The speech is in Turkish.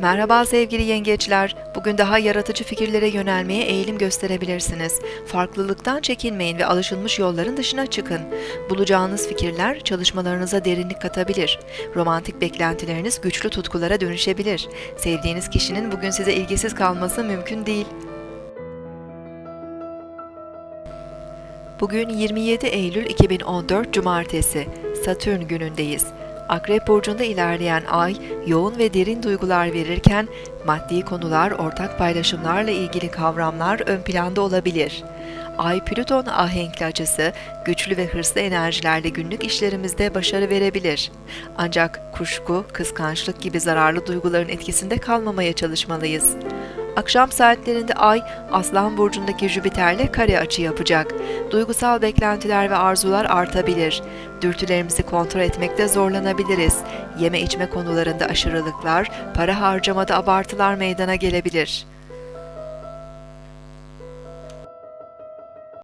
Merhaba sevgili yengeçler. Bugün daha yaratıcı fikirlere yönelmeye eğilim gösterebilirsiniz. Farklılıktan çekinmeyin ve alışılmış yolların dışına çıkın. Bulacağınız fikirler çalışmalarınıza derinlik katabilir. Romantik beklentileriniz güçlü tutkulara dönüşebilir. Sevdiğiniz kişinin bugün size ilgisiz kalması mümkün değil. Bugün 27 Eylül 2014 Cumartesi. Satürn günündeyiz. Akrep burcunda ilerleyen ay yoğun ve derin duygular verirken maddi konular, ortak paylaşımlarla ilgili kavramlar ön planda olabilir. Ay Plüton ahenkli açısı güçlü ve hırslı enerjilerle günlük işlerimizde başarı verebilir. Ancak kuşku, kıskançlık gibi zararlı duyguların etkisinde kalmamaya çalışmalıyız. Akşam saatlerinde Ay, Aslan burcundaki Jüpiter'le kare açı yapacak. Duygusal beklentiler ve arzular artabilir. Dürtülerimizi kontrol etmekte zorlanabiliriz. Yeme içme konularında aşırılıklar, para harcamada abartılar meydana gelebilir.